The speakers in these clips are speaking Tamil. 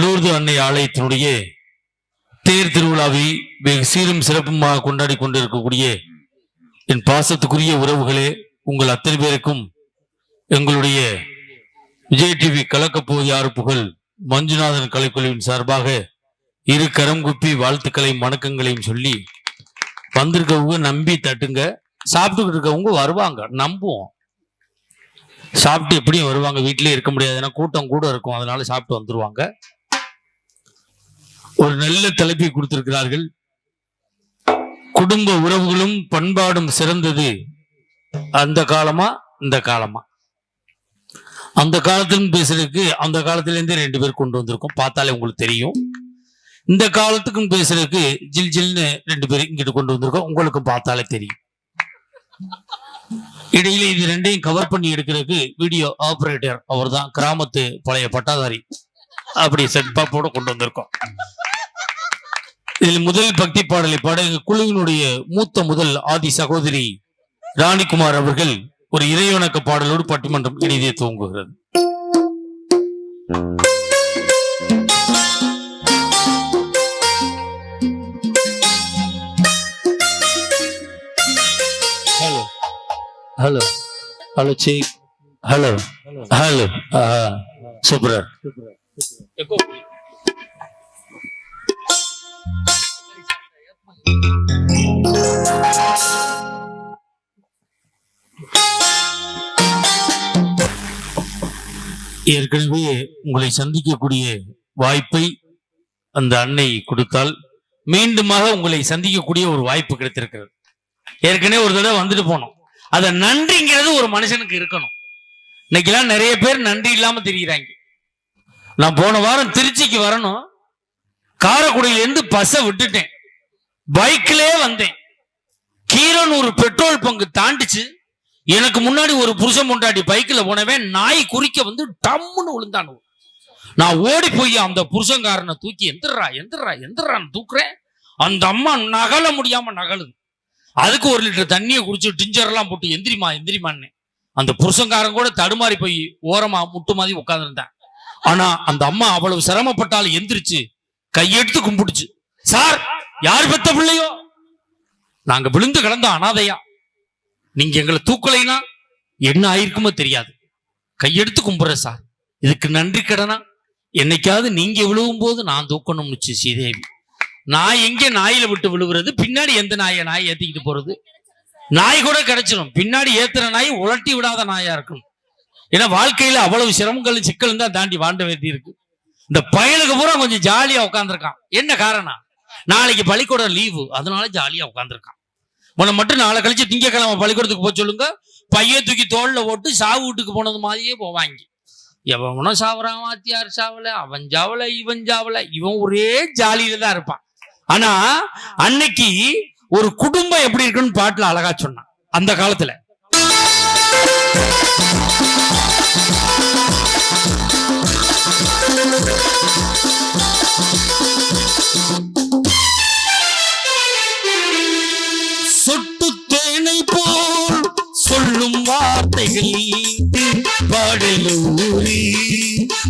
லூர்து அன்னை ஆலயத்தினுடைய தேர் திருவிழாவை வெகு சீரும் சிறப்புமாக கொண்டாடி கொண்டிருக்கக்கூடிய என் பாசத்துக்குரிய உறவுகளே உங்கள் அத்தனை பேருக்கும் எங்களுடைய விஜய் டிவி கலக்கப்போது யாரு புகழ் மஞ்சுநாதன் கலைக்குழுவின் சார்பாக இரு கரம் குப்பி வாழ்த்துக்களையும் வணக்கங்களையும் சொல்லி வந்திருக்கவங்க நம்பி தட்டுங்க. சாப்பிட்டுக்கிட்டு இருக்கவங்க வருவாங்க. நம்புவோம். சாப்பிட்டு எப்படியும் வருவாங்க. வீட்டிலேயே இருக்க முடியாது. ஏன்னா கூட்டம் கூட இருக்கும். அதனால சாப்பிட்டு வந்துருவாங்க. ஒரு நல்ல தலைப்பை கொடுத்திருக்கிறார்கள். குடும்ப உறவுகளும் பண்பாடும் சிறந்தது. அந்த காலமா இந்த காலமா? அந்த காலத்திலும் பேசுறதுக்கு அந்த காலத்துல இருந்தே ரெண்டு பேர் கொண்டு வந்திருக்கோம். பார்த்தாலே உங்களுக்கு தெரியும். இந்த காலத்துக்கும் பேசுறதுக்கு ஜில் ஜில்னு ரெண்டு பேரும் இங்கிட்டு கொண்டு வந்திருக்கோம். உங்களுக்கு பார்த்தாலே தெரியும். இடையில இது ரெண்டையும் கவர் பண்ணி எடுக்கிறதுக்கு வீடியோ ஆபரேட்டர் அவர்தான். கிராமத்து பழைய பட்டாதாரி. அப்படி செட்பாப்போட கொண்டு வந்திருக்கோம். இதில் முதல் பக்தி பாடலை பாட எங்க குழுவினுடைய மூத்த முதல் ஆதி சகோதரி ராணிகுமார் அவர்கள் ஒரு இறைவணக்க பாடலோடு பட்டிமன்றம் இனிதே துவங்குகிறது. ஹலோ ஹலோ ஹலோ சி ஹலோ ஹலோ சூப்பர் ஏற்கனவே உங்களை சந்திக்கக்கூடிய வாய்ப்பை அந்த அன்னை கொடுத்தால் மீண்டுமாக உங்களை சந்திக்கக்கூடிய ஒரு வாய்ப்பு கிடைத்திருக்கிறது. ஏற்கனவே ஒரு தடவை வந்துட்டு போனோம். அத நன்றிங்கிறது ஒரு மனுஷனுக்கு இருக்கணும். இன்னைக்கெல்லாம் நிறைய பேர் நன்றி இல்லாம தெரிகிறாங்க நான் போன வாரம் திருச்சிக்கு வரணும். காரைக்குடியில இருந்து பஸ்ஸை விட்டுட்டேன். பைக்லயே வந்தேன். Keeranur petrol bunk தாண்டிச்சு. எனக்கு முன்னாடி ஒரு புருஷன் முண்டாடி பைக்ல போனவன் நாய் குறிக்க வந்து டம்முன்னு விழுந்தான் நான் ஓடி போய் அந்த புருஷன்காரனை தூக்கி எந்திரா எந்திரா எந்திரான்னு தூக்குறேன். அந்த அம்மா நகல முடியாம நகலுது. அதுக்கு ஒரு லிட்டர் தண்ணியை குடிச்சு டிஞ்சர் எல்லாம் போட்டு எந்திரிமா எந்திரிமான்னு அந்த புருஷன்காரன் கூட தடுமாறி போய் ஓரமா முட்டு மாதிரி உட்காந்துருந்தேன் ஆனா அந்த அம்மா அவ்வளவு சிரமப்பட்டாலும் எந்திரிச்சு கையெடுத்து கும்பிடுச்சு சார் யார் பெத்த பிள்ளையோ? நாங்க விழுந்து கிடந்த அனாதையா? நீங்க எங்களை தூக்கலைனா என்ன ஆயிருக்குமோ தெரியாது. கையெடுத்து கும்புற சார். இதுக்கு நன்றி கடனா? என்னைக்காவது நீங்க விழுவும் போது நான் தூக்கணும்னுச்சு ஸ்ரீதேவி நான் எங்க நாயில விட்டு விழுகிறது பின்னாடி எந்த நாயை? நாய் ஏத்திக்கிட்டு போறது? நாய் கூட கிடைச்சிடும் பின்னாடி ஏத்துற நாய் உலட்டி விடாத நாயா இருக்கணும் ஏன்னா வாழ்க்கையில அவ்வளவு சிரமங்கள் சிக்கலும் தான் தாண்டி வாண்ட வேண்டி இருக்கு இந்த பயலுக்கு பூரா கொஞ்சம் ஜாலியா உட்காந்துருக்கான் என்ன காரணம்? நாளைக்கு பள்ளிக்கூடம் லீவு அதனால ஜாலியா உட்காந்துருக்கான் உன்னை மட்டும் நாளை கழிச்சு திங்கக்கிழமை பள்ளிக்கூடத்துக்கு போக சொல்லுங்க. பையன் தூக்கி தோல்ல போட்டு சாவு வீட்டுக்கு போனது மாதிரியே போவாங்க. எவனும் சாவறான் வாத்தியார் சாவல அவன் சாவல இவன் சாவல. இவன் ஒரே ஜாலியில தான் இருப்பான். ஆனா அன்னைக்கு ஒரு குடும்பம் எப்படி இருக்குன்னு பாட்டுல அழகா சொன்னான். அந்த காலத்துல. தேனை போல் சொல்லும் வார்த்தைகள் பாடலூரி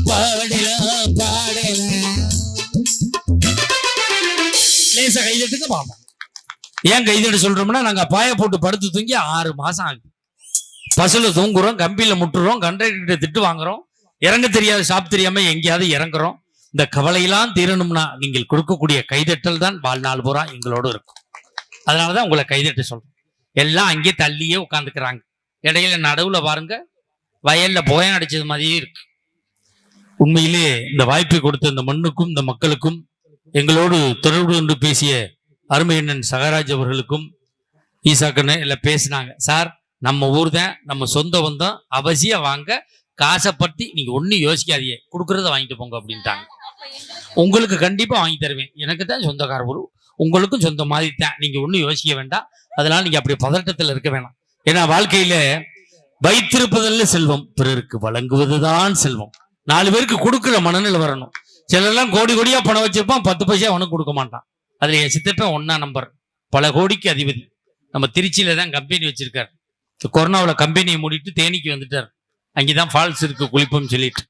பாடலா பாடலா. லேசா கைதட்டுங்க பாப்போம் ஏன் கைதட்டு சொல்றோம்னா நாங்க பாய போட்டு படுத்து தூங்கி ஆறு மாசம் ஆகுது. பஸ்ல தூங்குறோம் கம்பியில முட்டுறோம் கண்டக்டர் திட்டு வாங்குறோம் இறங்க தெரியாத ஷாப் தெரியாம எங்கேயாவது இறங்குறோம். இந்த கவலையெல்லாம் தீரணும்னா நீங்கள் கொடுக்கக்கூடிய கைதட்டல் தான் வாழ்நாள் பூரா எங்களோடு இருக்கும். அதனாலதான் உங்களை கைதட்ட சொல்றேன் எல்லாம் அங்கேயே தள்ளியே உட்காந்துக்கிறாங்க இடையில நடுவுல பாருங்க வயல்ல போயம் அடிச்சது மாதிரியே இருக்கு. உண்மையிலே இந்த வாய்ப்பை கொடுத்த இந்த மண்ணுக்கும் இந்த மக்களுக்கும் எங்களோடு தொடர்பு கொண்டு பேசிய அருமை அண்ணன் சகராஜ் அவர்களுக்கும் ஈசாக்கண்ணன் எல்லாம் பேசினாங்க. சார் நம்ம ஊர் தான் நம்ம சொந்த வந்தோம் அவசியம் வாங்க காசை பற்றி நீங்க ஒன்றும் யோசிக்காதீங்க. கொடுக்கறத வாங்கிட்டு போங்க அப்படின்ட்டாங்க. உங்களுக்கு கண்டிப்பா வாங்கி தருவேன். எனக்கு தான் சொந்தக்கார ஊர். உங்களுக்கும் சொந்த மாதிரி தான். நீங்க ஒன்றும் யோசிக்க வேண்டாம். அதனால நீங்க அப்படி பதட்டத்தில் இருக்க வேணாம். ஏன்னா வாழ்க்கையில வைத்திருப்பதல்ல செல்வம் பிறருக்கு வழங்குவதுதான் செல்வம். நாலு பேருக்கு கொடுக்குற மனநிலை வரணும். சிலர்லாம் கோடி கோடியா பணம் வச்சிருப்பான் பத்து பைசா அவனுக்கு கொடுக்க மாட்டான். அதுல என் சித்தப்பன் ஒன்னா நம்பர். பல கோடிக்கு அதிபதி. நம்ம திருச்சியில தான் கம்பெனி வச்சிருக்காரு. கொரோனாவில் கம்பெனியை மூடிட்டு தேனிக்கு வந்துட்டார். அங்கேதான் ஃபால்ஸ் இருக்கு குளிப்போம் சொல்லிட்டு.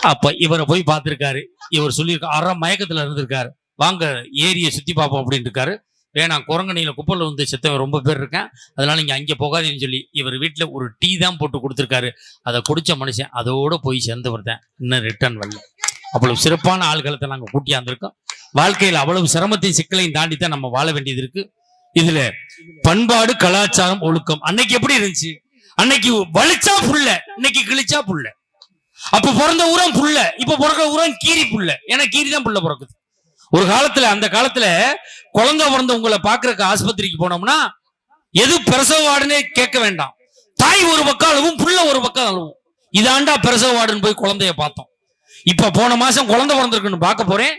அப்ப இவரை போய் பார்த்துருக்காரு. இவர் சொல்லியிருக்க அற மயக்கத்துல இருந்திருக்காரு. வாங்க ஏரியை சுத்தி பார்ப்போம் அப்படின்னு இருக்காரு. வேணாம் குரங்கணியில் குப்பையில் வந்து செத்தவன் ரொம்ப பேர் இருக்கேன். அதனால நீங்கள் அங்கே போகாதீங்கன்னு சொல்லி இவர் வீட்டில் ஒரு டீ தான் போட்டு கொடுத்துருக்காரு. அதை குடிச்ச மனுஷன் அதோட போய் சேர்ந்து வருதேன் இன்னும் ரிட்டர்ன் வரல. அவ்வளவு சிறப்பான ஆள்களத்தை நாங்கள் கூட்டியா இருந்திருக்கோம் வாழ்க்கையில் அவ்வளவு சிரமத்தையும் சிக்கலையும் தாண்டி தான் நம்ம வாழ வேண்டியது இருக்கு. இதுல பண்பாடு கலாச்சாரம் ஒழுக்கம் அன்னைக்கு எப்படி இருந்துச்சு? அன்னைக்கு வலிச்சா புள்ள இன்னைக்கு கிழிச்சா புள்ள அப்ப பிறந்த ஊரம் புள்ள இப்ப பிறக்கிற ஊரம் கீரி புள்ள ஏன்னா கீரி தான் புள்ள பிறக்குது. ஒரு காலத்துல அந்த காலத்துல குழந்தை பிறந்தவங்களை பாக்குறக்கு ஆஸ்பத்திரிக்கு போனோம்னா எது பிரசவ வார்டுனே கேட்க வேண்டாம். தாய் ஒரு பக்கம் அழுவும் புள்ள ஒரு பக்கம் அழுவும். இதாண்டா பிரசவ வார்டுன்னு போய் குழந்தைய பார்த்தோம். இப்ப போன மாசம் குழந்தை பிறந்திருக்குன்னு பார்க்க போறேன்.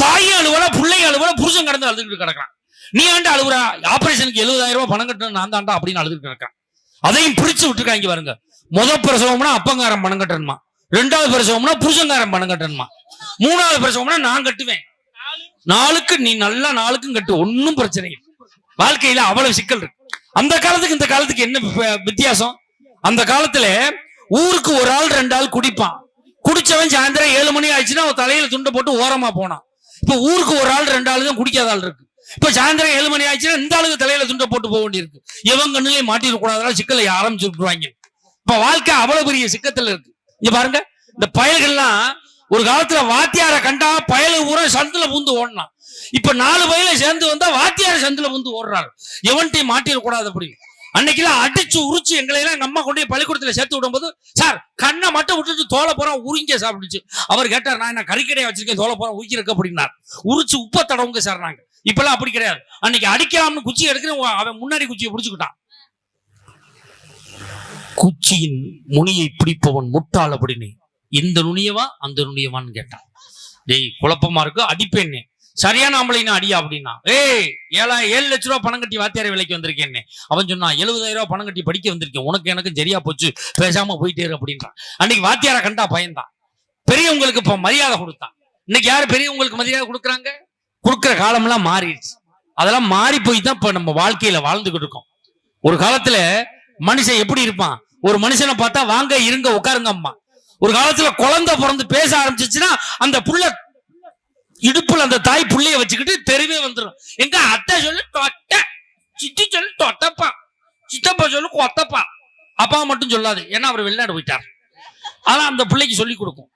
தாயும் அழுவல பிள்ளையும் அழுவல புருஷன் கடந்து அழுதுகிட்டு கிடக்குறான். நீ ஆண்டா அழுவுறா? ஆபரேஷனுக்கு எழுபதாயிரம் ரூபாய் பணம் கட்டணும் நான் தாண்டா அப்படின்னு அழுதுகிட்டு கிடக்கான் அதையும் பிரிச்சு விட்டுருக்காங்க பாருங்க. முத பிரசவம்னா அப்பங்காரம் பணம் கட்டணுமா? ரெண்டாவது பிரசவம்னா புருஷங்காரம் பணம் கட்டணுமா? மூணாவது பிரசவம்னா நான் கட்டுவேன். நாளுக்கு நீ நல்லா நாளுக்கும் கட்டு ஒன்னும் பிரச்சனை இல்லை. வாழ்க்கையில அவ்வளவு சிக்கல் இருக்கு. அந்த காலத்துக்கு இந்த காலத்துக்கு என்ன வித்தியாசம்? அந்த காலத்துல ஊருக்கு ஒரு ஆள் ரெண்டு ஆள் குடிப்பான். குடிச்சவன் சாயந்தரம் ஏழு மணி ஆயிடுச்சுன்னா அவன் தலையில துண்டை போட்டு ஓரமா போனான். இப்ப ஊருக்கு ஒரு ஆள் ரெண்டு ஆள் தான் குடிக்காத ஆள் இருக்கு. இப்ப சாயந்தரம் ஏழு மணி ஆயிடுச்சுன்னா இந்த ஆளுக்கு தலையில துண்டை போட்டு போக வேண்டியிருக்கு. எவன் கண்ணுலயே மாட்டிட சிக்கலை சிக்கலை விட்டுருவாங்க இப்ப வாழ்க்கை அவ்வளவு பெரிய சிக்கத்துல இருக்கு. இங்க பாருங்க இந்த பயல்கள்லாம் ஒரு காலத்துல வாத்தியார கண்டா பயலு ஊரா சந்துல பூந்து ஓடினான். இப்ப நாலு பயல சேர்ந்து வந்தா வாத்தியார சந்துல பூந்து ஓடுறாரு. எவன்ட்டையும் மாட்டிடக்கூடாது அப்படி. அன்னைக்கெல்லாம் அடிச்சு உரிச்சு எங்களை எல்லாம் எங்க அம்மா கொண்டு போய் பள்ளிக்கூடத்துல சேர்த்து விடும்போது சார் கண்ணை மட்டும் விட்டுட்டு தோலை போறோம் உரிங்க சாப்பிடுச்சு அவர் கேட்டார் நான் என்ன கறிக்கடையை வச்சிருக்கேன் தோலை போறோம் உரிக்கிறக்க அப்படின்னார். உரிச்சு உப்ப தடவுங்க சார் நாங்க. இப்பெல்லாம் அப்படி கிடையாது. அன்னைக்கு அடிக்கலாம்னு குச்சி எடுக்கிறேன் அவன் முன்னாடி குச்சியை பிடிச்சுக்கிட்டான். குச்சியின் முனியை பிடிப்பவன் முட்டாள் அப்படின்னு. இந்த நுனியவா அந்த நுனியவான்னு கேட்டான். டேய் குழப்பமா இருக்கு அடிப்பேன்னு சரியான ஆம்பளைனா அடியா அப்படின்னா? ஏய் ஏழா ஏழு லட்ச ரூபா பணம் கட்டி வாத்தியார விலைக்கு வந்திருக்கேன்னு அவன் சொன்னான் எழுபதாயிரம் ரூபா பணம் கட்டி படிக்க வந்திருக்கேன் உனக்கு எனக்கு சரியா போச்சு பேசாம போயிட்டே இரு அப்படின்றான். அன்னைக்கு வாத்தியார கண்டா பயந்தான். பெரியவங்களுக்கு இப்ப மரியாதை கொடுத்தான். இன்னைக்கு யாரு பெரியவங்களுக்கு மரியாதை கொடுக்குறாங்க? கொடுக்குற காலம்லாம் மாறிடுச்சு. அதெல்லாம் மாறி போய் தான் இப்ப நம்ம வாழ்க்கையில வாழ்ந்துகிட்டு இருக்கோம். ஒரு காலத்துல மனுஷன் எப்படி இருப்பான்? ஒரு மனுஷனை பார்த்தா வாங்க இருங்க உட்காருங்க அம்மா ஒரு காலத்துல குழந்தை பிறந்து பேச ஆரம்பிச்சிச்சுன்னா அந்த புள்ள இடுப்புல அந்த தாய் புள்ளைய வச்சுக்கிட்டு தெருவே வந்துடும் எங்க அத்தை சொல்லு தொட்ட. சித்தி சொல்லு தொட்டப்பா. சித்தப்பா சொல்லு கொத்தப்பா. அப்பா மட்டும் சொல்லாது. ஏன்னா அவர் வெளிநாடு போயிட்டார். ஆனா அந்த பிள்ளைக்கு சொல்லி கொடுக்கும்.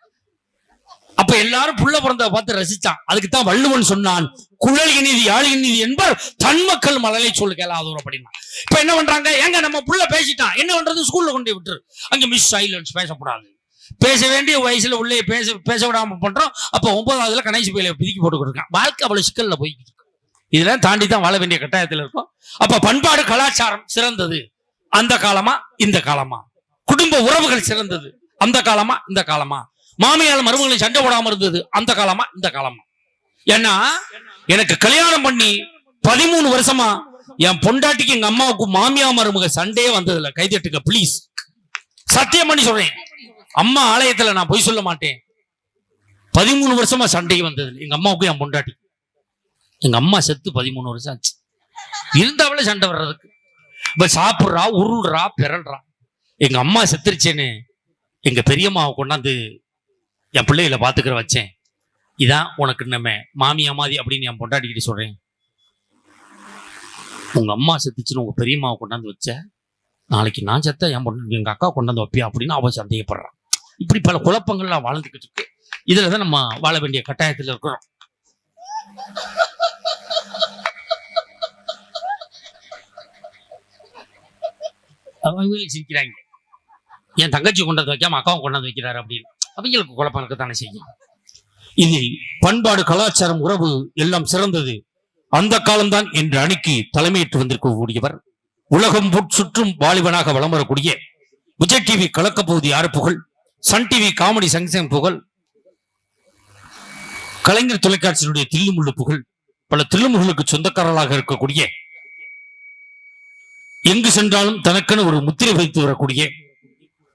அப்ப எல்லாரும் புள்ள பிறந்த பார்த்து ரசிச்சான். அதுக்கு தான் வள்ளுவன் சொன்னான் குழல் இனிதி யாழ் இனிதி என்பார் தன் மக்கள் மலரை சொல்லு கேளாதோர் அப்படின்னா. இப்ப என்ன பண்றாங்க? ஏங்க நம்ம புள்ள பேசிட்டான். என்ன பண்றது? ஸ்கூல்ல கொண்டு விட்டுரு. அங்க மிஸ் சைலன்ஸ் பேசக்கூடாது. பேச வேண்டிய வயசுல உள்ளே பேச பேச விடாம பண்றோம். அப்ப ஒன்பதாவதுல கணேசி பயில பிரிக்கி போட்டு இருக்கான் வாழ்க்கை அவ்வளவு சிக்கல்ல போய் இருக்கு இதெல்லாம் தாண்டி தான் வாழ வேண்டிய கட்டாயத்துல இருக்கும். அப்ப பண்பாடு கலாச்சாரம் சிறந்தது. அந்த காலமா இந்த காலமா? குடும்ப உறவுகள் சிறந்தது. அந்த காலமா இந்த காலமா? மாமியால் மருமகளை சண்டை போடாம இருந்தது. அந்த காலமா இந்த காலமா? ஏன்னா எனக்கு கல்யாணம் பண்ணி பதிமூணு வருஷமா என் பொண்டாட்டிக்கு எங்க அம்மாவுக்கு மாமியா மருமக சண்டையே வந்ததில்ல. கைதட்டுங்க ப்ளீஸ் சத்தியம் பண்ணி சொல்றேன். அம்மா ஆலயத்துல நான் பொய் சொல்ல மாட்டேன். பதிமூணு வருஷமா சண்டை வந்தது. எங்க அம்மாவுக்கு என் பொண்டாட்டி. எங்க அம்மா செத்து பதிமூணு வருஷம் ஆச்சு. இருந்தாவளே சண்டை வர்றதுக்கு. இப்ப சாப்பிட்றா உருள்றா பிறல்றா. எங்க அம்மா செத்துருச்சேன்னு எங்க பெரியம்மாவை கொண்டாந்து என் பிள்ளைகளை பாத்துக்கிற வச்சேன். இதான் உனக்கு நம்ம மாமி அம்மாதி அப்படின்னு என் பொண்டாட்டிக்கிட்ட சொல்றேன். உங்க அம்மா செத்துச்சுன்னு உங்க பெரியம்மாவை கொண்டாந்து வச்ச நாளைக்கு நான் செத்த என் பொண்ணு எங்க அக்கா கொண்டாந்து வைப்பியா அப்படின்னு அவன் சந்தேகப்படுறான் இப்படி பல குழப்பங்கள்லாம் வாழ்ந்துக்கிட்டு இருக்கு இதுலதான் நம்ம வாழ வேண்டிய கட்டாயத்துல இருக்கிறோம். அவங்களும் சிரிக்கிறாங்க. என் தங்கச்சி கொண்டாந்து வைக்காம அக்காவும் கொண்டாந்து வைக்கிறாரு அப்படின்னு. அவங்களுக்கு குழப்பம் இருக்கத்தானே செய்யும். இது பண்பாடு கலாச்சாரம் உறவு எல்லாம் சிறந்தது. அந்த காலம்தான் என்று அணிக்கு தலைமையேற்று வந்திருக்கக்கூடியவர். உலகம் புற் சுற்றும் வாலிபனாக வலம் வரக்கூடிய விஜய் டிவி கலக்கப்பகுதி போகுது புகழ் சன் டிவி காமெடி சங்சன் புகழ். கலைஞர் தொலைக்காட்சியினுடைய தில்லுமுள்ளு புகழ். பல தில்லுமுகளுக்கு சொந்தக்காரர்களாக இருக்கக்கூடிய எங்கு சென்றாலும் தனக்கென ஒரு முத்திரை வைத்து வரக்கூடிய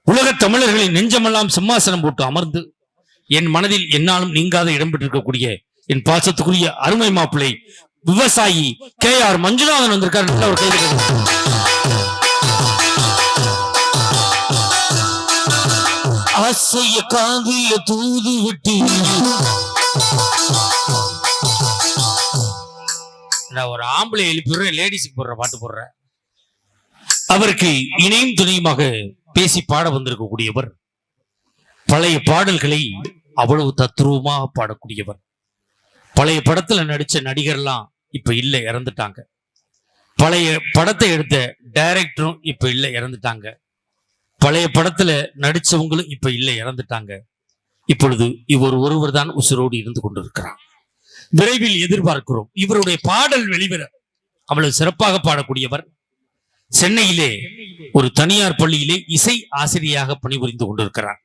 உலக தமிழர்களின் நெஞ்சமெல்லாம் சிம்மாசனம் போட்டு அமர்ந்து என் மனதில் என்னாலும் நீங்காத இடம் பெற்றிருக்கக்கூடிய என் பாசத்துக்குரிய அருமை மாப்பிள்ளை விவசாயி கே ஆர் மஞ்சுநாதன் வந்திருக்காரு. நல்ல ஒரு கைது ஆசைய காதில தூது விட்டு நான் ஒரு ஆம்பளை எழுப்பிடுறேன் லேடிஸுக்கு போடுற பாட்டு போடுறேன் அவருக்கு இணையும் துணையுமாக பேசி பாட வந்திருக்கக்கூடியவர் பழைய பாடல்களை அவ்வளவு தத்ரூபமாக பாடக்கூடியவர். பழைய படத்துல நடிச்ச நடிகர்லாம் இப்ப இல்ல இறந்துட்டாங்க. பழைய படத்தை எடுத்த டைரக்டரும் இப்ப இல்ல இறந்துட்டாங்க. பழைய படத்துல நடிச்சவங்களும் இப்ப இல்லை இறந்துட்டாங்க. இப்பொழுது இவர் ஒருவர் தான் உசுரோடு இருந்து கொண்டிருக்கிறார். விரைவில் எதிர்பார்க்கிறோம். இவருடைய பாடல் வெளிவர அவ்வளவு சிறப்பாக பாடக்கூடியவர் சென்னையிலே ஒரு தனியார் பள்ளியிலே இசை ஆசிரியராக பணிபுரிந்து கொண்டிருக்கிறார்.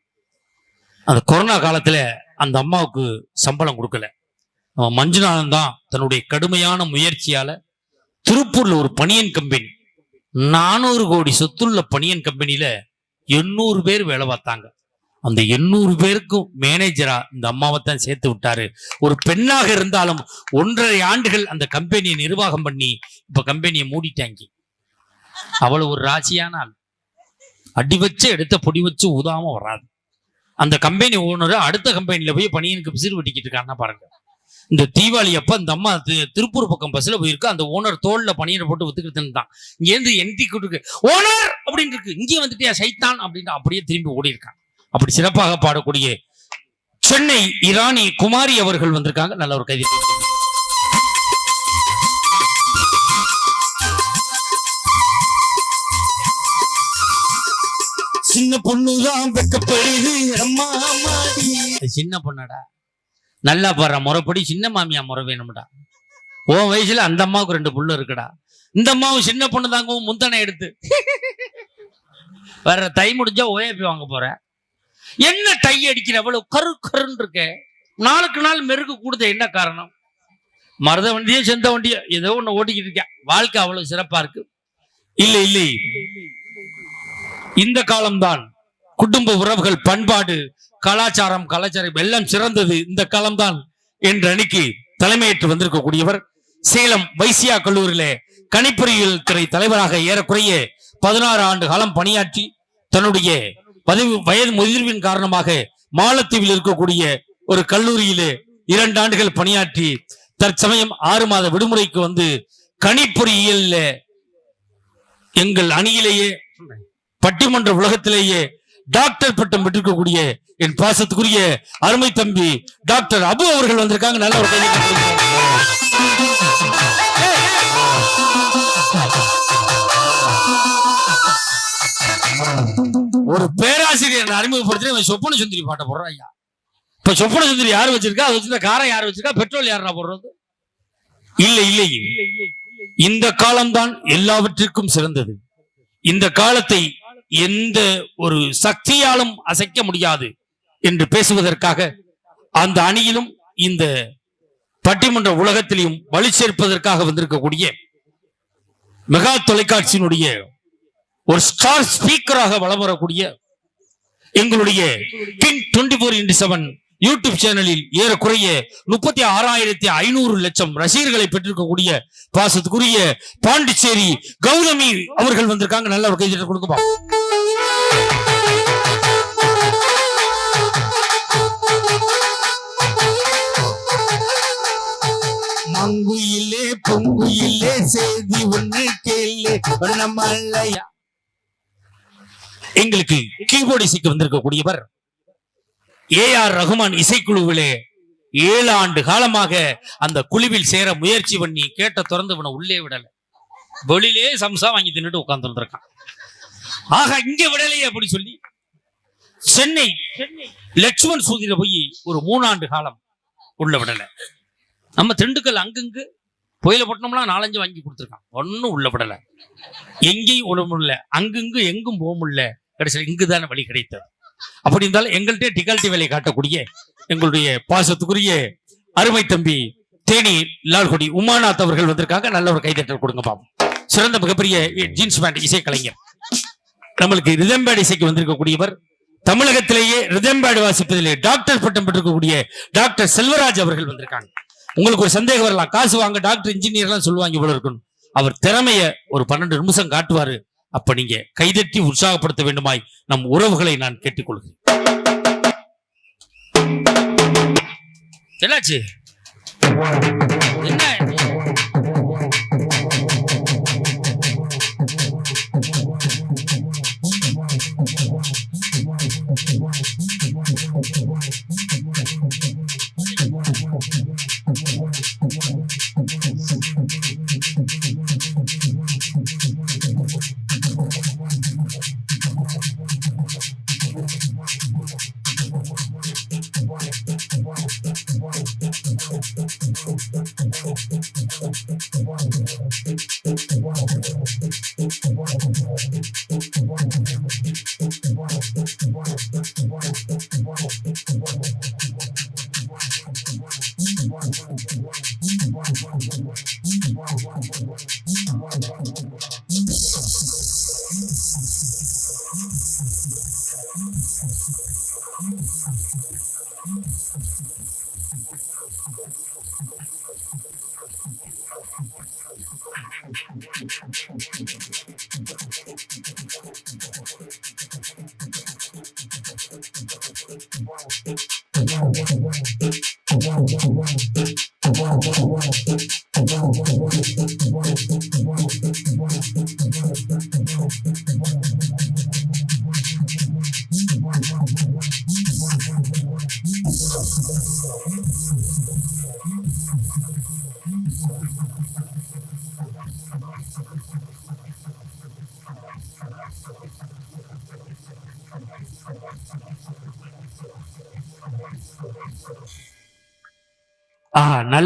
அந்த கொரோனா காலத்துல அந்த அம்மாவுக்கு சம்பளம் கொடுக்கல. மஞ்சுநாதன் தான் தன்னுடைய கடுமையான முயற்சியால திருப்பூர்ல ஒரு பனியன் கம்பெனி நானூறு கோடி சொத்துள்ள பனியன் கம்பெனியில எண்ணூறு பேர் வேலை பார்த்தாங்க. அந்த எண்ணூறு பேருக்கும் மேனேஜரா இந்த அம்மாவை தான் சேர்த்து விட்டாரு. ஒரு பெண்ணாக இருந்தாலும் ஒன்றரை ஆண்டுகள் அந்த கம்பெனியை நிர்வாகம் பண்ணி இப்ப கம்பெனியை மூடிட்டாங்க. அவ்வளவு ஒரு ராசியான ஆள். அடி வச்சு எடுத்த பொடி வச்சு ஊதாம வராது. அந்த கம்பெனி ஓனர் அடுத்த கம்பெனியில போய் பணியனுக்கு பிசிறு வெட்டிக்கிட்டு இருக்காங்கன்னா பாருங்க. இந்த தீபாவளி அப்ப இந்த அம்மா திருப்பூர் பக்கம் பஸ்ல போயிருக்கு. அந்த ஓனர் தோல்ல பணியனை போட்டு வித்துக்கிட்டு இருந்தான் இங்க இருந்து என்டி கூட்டு ஓனர் அப்படின்னு இருக்கு. இங்கே வந்துட்டியா சைத்தான்? அப்படின்னு அப்படியே திரும்பி ஓடி இருக்கான் அப்படி சிறப்பாக பாடக்கூடிய சென்னை இராணி குமாரி அவர்கள் வந்திருக்காங்க. நல்ல ஒரு கைதி. சின்ன பொண்ணுதான் வெக்கப்படுது அம்மா. சின்ன பொண்ணாடா? நல்லா பாடுற. முறைப்படி சின்ன மாமியா முறை வேணும்டா. உன் வயசுல அந்த அம்மாவுக்கு ரெண்டு புள்ள இருக்குடா. இந்த அம்மாவும் சின்ன பொண்ணு தாங்கவும் முந்தனை எடுத்து. வேற தை முடிஞ்சா ஓஏபி வாங்க போற. என்ன டை அடிக்கிற? அவ்வளவு கரு கருன்னு இருக்க. நாளுக்கு நாள் மெருகு கூடுத என்ன காரணம்? மருத வண்டியோ செந்த வண்டியோ ஏதோ ஒண்ணு ஓட்டிக்கிட்டு இருக்கேன். வாழ்க்கை அவ்வளவு சிறப்பா இருக்கு. இல்லை இல்லை. இந்த காலம்தான். குடும்ப உறவுகள் பண்பாடு கலாச்சாரம் கலாச்சாரம் எல்லாம் சிறந்தது. இந்த காலம்தான் என்ற அணிக்கு தலைமையேற்று வந்திருக்கக்கூடியவர் சேலம் வைசியா கல்லூரியிலே கணிப்பொறியியல் துறை தலைவராக ஏறக்குறைய பதினாறு ஆண்டு காலம் பணியாற்றி தன்னுடைய பதவி வயது முதிர்வின் காரணமாக மாலத்தீவில் இருக்கக்கூடிய ஒரு கல்லூரியிலே இரண்டு ஆண்டுகள் பணியாற்றி தற்சமயம் ஆறு மாத விடுமுறைக்கு வந்து கணிப்பொறியியல் எங்கள் அணியிலேயே பட்டிமன்ற உலகத்திலேயே டாக்டர் பட்டம் பெற்றிருக்கக்கூடிய என் பாசத்துக்குரிய அருமை தம்பி டாக்டர் அபு அவர்கள் வந்திருக்காங்க. நல்ல ஒரு ஒரு பேராசிரியர் அறிமுகப்படுத்தி சொப்பன சுந்தரி பாட்டை போடுறான் ஐயா. இப்ப சொப்பன சுந்தரி யார் வச்சிருக்கா? அது வச்சிருந்தா காரம் யார் வச்சிருக்கா? பெட்ரோல் யாரா போடுறது? இல்லை இல்லை. இந்த காலம்தான் எல்லாவற்றிற்கும் சிறந்தது. இந்த காலத்தை எந்த ஒரு சக்தியாலும் அசைக்க முடியாது என்று பேசுவதற்காக அந்த அணியிலும் இந்த பட்டிமன்ற உலகத்திலையும் வலி சேர்ப்பதற்காக வந்திருக்கக்கூடிய மெகா தொலைக்காட்சியினுடைய ஒரு ஸ்டார் ஸ்பீக்கராக வளம் வரக்கூடிய எங்களுடைய king twenty four into seven YouTube சேனலில் ஏறக்குறைய முப்பத்தி ஆறாயிரத்தி ஐநூறு லட்சம் ரசிகர்களை பெற்றிருக்கக்கூடிய பாசத்துக்குரிய பாண்டிச்சேரி கௌதமி அவர்கள் வந்திருக்காங்க. நல்ல ஒரு கைதிட்ட கொடுக்கப்பா மங்குயிலே பொங்குயிலே செய்தி ஒன்று கேளு மல்லையா எங்களுக்கு கீபோர்டு இசைக்கு வந்திருக்கக்கூடியவர் ஏ ஆர் ரகுமான் இசைக்குழுவிலே ஏழு ஆண்டு காலமாக அந்த குழுவில் சேர முயற்சி பண்ணி கேட்ட திறந்து இவனை உள்ளே விடல. வெளியிலே சம்சா வாங்கி தின்னுட்டு உட்கார்ந்துருக்கான் ஆக இங்க விடலையே அப்படி சொல்லி சென்னை லட்சுமண் சூதிர போய் ஒரு மூணாண்டு காலம் உள்ள விடல. நம்ம திண்டுக்கல் அங்கங்கு புயலப்பட்டினம்லாம் நாலஞ்சு வாங்கி கொடுத்துருக்கான். ஒன்னும் உள்ள விடல. எங்கேயும் உள்ள முடியல. அங்கங்கு எங்கும் போக முடியல. கடைசியில் இங்கு தானே வழி கிடைத்தது. அப்படி இருந்தாலும் எங்கள்கிட்ட டிகால்டி வேலையை காட்டக்கூடிய எங்களுடைய பாசத்துக்குரிய அருமை தம்பி தேனி லால்குடி உமாநாத் அவர்கள் வந்திருக்காங்க. நல்ல ஒரு கைதட்டல் கொடுங்க பாப்போம். சிறந்த மிகப்பெரிய ஜீன்ஸ் பேண்ட் இசை கலைஞர் நம்மளுக்கு ரிதம் பேண்ட் இசைக்கு வந்திருக்கக்கூடியவர் தமிழகத்திலேயே ரிதம் பேண்ட் வாசிப்பதிலே டாக்டர் பட்டம் பெற்றிருக்கக்கூடிய டாக்டர் செல்வராஜ் அவர்கள் வந்திருக்காங்க. உங்களுக்கு ஒரு சந்தேகம் வரலாம். காசு வாங்க டாக்டர் இன்ஜினியர் எல்லாம் சொல்லுவாங்க இவ்வளவு இருக்கணும். அவர் திறமைய ஒரு பன்னெண்டு நிமிஷம் காட்டுவாரு. அப்ப நீங்க கைதட்டி உற்சாகப்படுத்த வேண்டுமாய் நம் உறவுகளை நான் கேட்டுக்கொள்கிறேன். என்னாச்சு? Wow, wow, wow.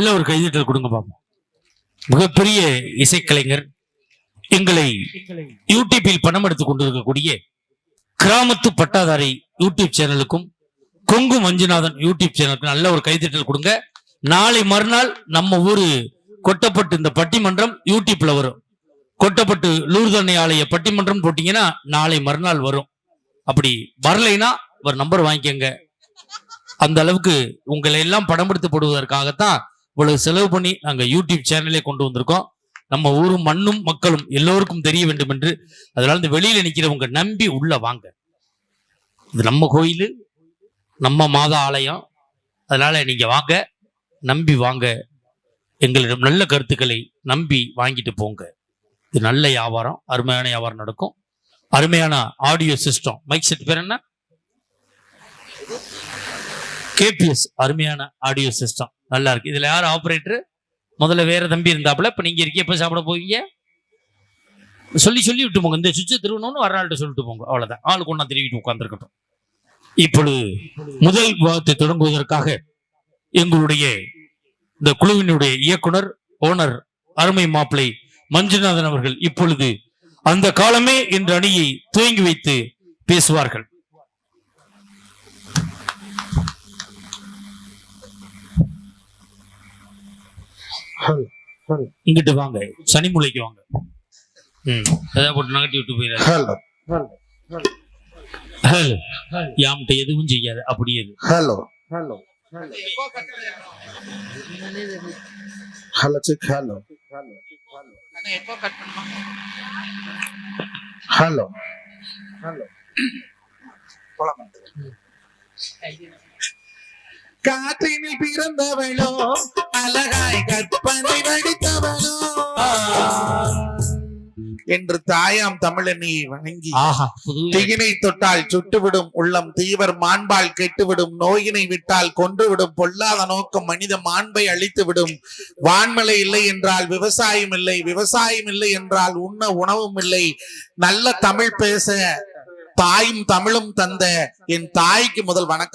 நல்ல ஒரு கைதட்டல் கொடுங்க பாப்போம். மிகப்பெரிய இசைக்கலைஞர் எங்களை யூடியூப்பில் பணம் எடுத்துக் கொண்டிருக்கக்கூடிய கிராமத்து பட்டாதாரி யூடியூப் சேனலுக்கும் கொங்கு மஞ்சுநாதன் யூடியூப் சேனலுக்கும் நல்ல ஒரு கைதட்டல் கொடுங்க. நாளை மறுநாள் நம்ம ஊரு கொட்டப்பட்டு இந்த பட்டிமன்றம் யூடியூப்ல வரும். கொட்டப்பட்டு லூர்தண்ணை ஆலய பட்டிமன்றம் போட்டீங்கன்னா நாளை மறுநாள் வரும். அப்படி வரலைன்னா ஒரு நம்பர் வாங்கிக்கோங்க. அந்த அளவுக்கு உங்களை எல்லாம் படம் எடுத்து போடுவதற்காகத்தான் இவ்வளவு செலவு பண்ணி நாங்க யூடியூப் சேனலே கொண்டு வந்திருக்கோம். நம்ம ஊரும் மண்ணும் மக்களும் எல்லோருக்கும் தெரிய வேண்டும் என்று அதனால இந்த வெளியில நிக்கிறவங்க நம்பி உள்ள வாங்க. இது நம்ம கோயில் நம்ம மாதா ஆலயம். அதனால நீங்க வாங்க நம்பி வாங்க. எங்களிடம் நல்ல கருத்துக்களை நம்பி வாங்கிட்டு போங்க. இது நல்ல வியாபாரம் அருமையான வியாபாரம் நடக்கும். அருமையான ஆடியோ சிஸ்டம் மைக் செட் பேர் என்ன? கேபிஎஸ் அருமையான ஆடியோ சிஸ்டம் நல்லா இருக்கு. இதுல யார் ஆப்ரேட்டர் முதல்ல வேற தம்பி இருந்தாப்புல இப்ப நீங்க இருக்கே எப்ப சாப்பிட போவீங்க? சொல்லி சொல்லி விட்டு போங்க. இந்த சுவிட்சை திருவணும்னு வர சொல்லிட்டு போங்க. அவ்வளவுதான். ஆளு கொண்டா திருவிட்டு உட்காந்துருக்கட்டும் இப்பொழுது முதல் விவாதத்தை தொடங்குவதற்காக எங்களுடைய இந்த குழுவினுடைய இயக்குனர் ஓனர் அருமை மாப்பிளை மஞ்சுநாதன் அவர்கள் இப்பொழுது அந்த காலமே இந்த அணியை துவங்கி வைத்து பேசுவார்கள். இங்கிட்டு வாங்க. சனிமுலைக்கு வாங்க. ம். ஏதாவது போட்டு நகட்டி விட்டு போயிடாது ஹலோ. ஹலோ. யாம்கிட்ட எதுவும் செய்யாது. அப்படியே. Hello. Hello. Hello check hello. Hello. Hello. காற்றினில் பிறந்தவளோ அழகாய் கற்பனை வடித்தவளோ. என்று தாயாம் தமிழனை வணங்கி திகினை தொட்டால் சுட்டுவிடும் உள்ளம் தீவர் மாண்பால் கெட்டுவிடும் நோயினை விட்டால் கொன்றுவிடும் பொல்லாத நோக்கம் மனித மாண்பை அழித்துவிடும். வான்மலை இல்லை என்றால் விவசாயம் இல்லை விவசாயம் இல்லை என்றால் உண்ண உணவும் இல்லை. நல்ல தமிழ் பேச தாயும் தமிழும் தந்த என் தாய்க்கு முதல் வணக்கம்.